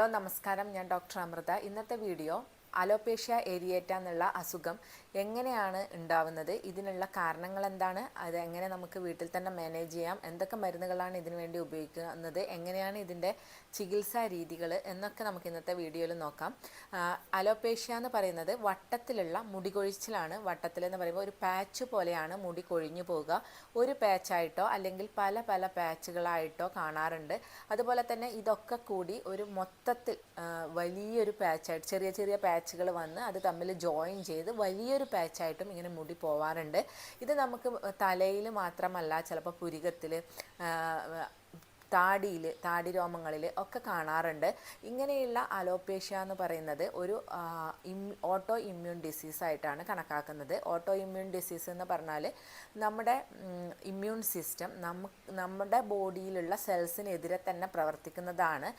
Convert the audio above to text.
Hello നമസ്കാരം. ഞാൻ doctor Amrita. ഇന്നത്തെ വീഡിയോ അലോപേഷ്യ ഏരിയേറ്റ എന്നുള്ള അസുഖം എങ്ങനെയാണ് ഉണ്ടാവുന്നത്? ഇതിനുള്ള കാരണങ്ങൾ എന്താണ്? അത് എങ്ങനെ നമുക്ക് വീട്ടിൽ തന്നെ മാനേജ് ചെയ്യാം? എന്തൊക്കെ മരുന്നുകളാണ് ഇതിനു വേണ്ടി ഉപയോഗിക്കുന്നത്? എങ്ങനെയാണ് ഇതിന്റെ ചികിത്സാ രീതികൾ എന്നൊക്കെ നമുക്ക് ഇന്നത്തെ വീഡിയോയിൽ നോക്കാം. അലോപേഷ്യ എന്ന് പറയുന്നത് വട്ടത്തിലുള്ള മുടി കൊഴിച്ചിലാണ് വട്ടത്തിൽ എന്ന് പറയുമ്പോൾ ഒരു പാച്ച് പോലെയാണ് മുടി കൊഴിഞ്ഞു പോവുക. ഒരു പാച്ചായിട്ടോ അല്ലെങ്കിൽ പല പല പാച്ചുകളായിട്ടോ കാണാറുണ്ട്. അതുപോലെ തന്നെ ഇതൊക്കെ കൂടി ഒരു മൊത്തത്തിൽ വലിയൊരു പാച്ചായിട്ട് ചെറിയ ചെറിയ പാച്ചുകൾ വന്ന് അത് തമ്മിൽ ജോയിൻ ചെയ്ത് വലിയൊരു പാച്ചായിട്ടും ഇങ്ങനെ മുടി പോവാറുണ്ട്. ഇത് നമുക്ക് തലയിൽ മാത്രമല്ല ചിലപ്പോൾ പുരികത്തിൽ താടിയിൽ താടി രോമങ്ങളിൽ ഒക്കെ കാണാറുണ്ട്. ഇങ്ങനെയുള്ള അലോപേഷ്യ എന്ന് പറയുന്നത് ഒരു ഓട്ടോ ഇമ്മ്യൂൺ ഡിസീസ് ആയിട്ടാണ് കണക്കാക്കുന്നത്. ഓട്ടോ ഇമ്മ്യൂൺ ഡിസീസ് എന്ന് പറഞ്ഞാൽ നമ്മുടെ ഇമ്മ്യൂൺ സിസ്റ്റം നമുക്ക് നമ്മുടെ ബോഡിയിലുള്ള സെൽസിനെതിരെ തന്നെ പ്രവർത്തിക്കുന്നതാണ്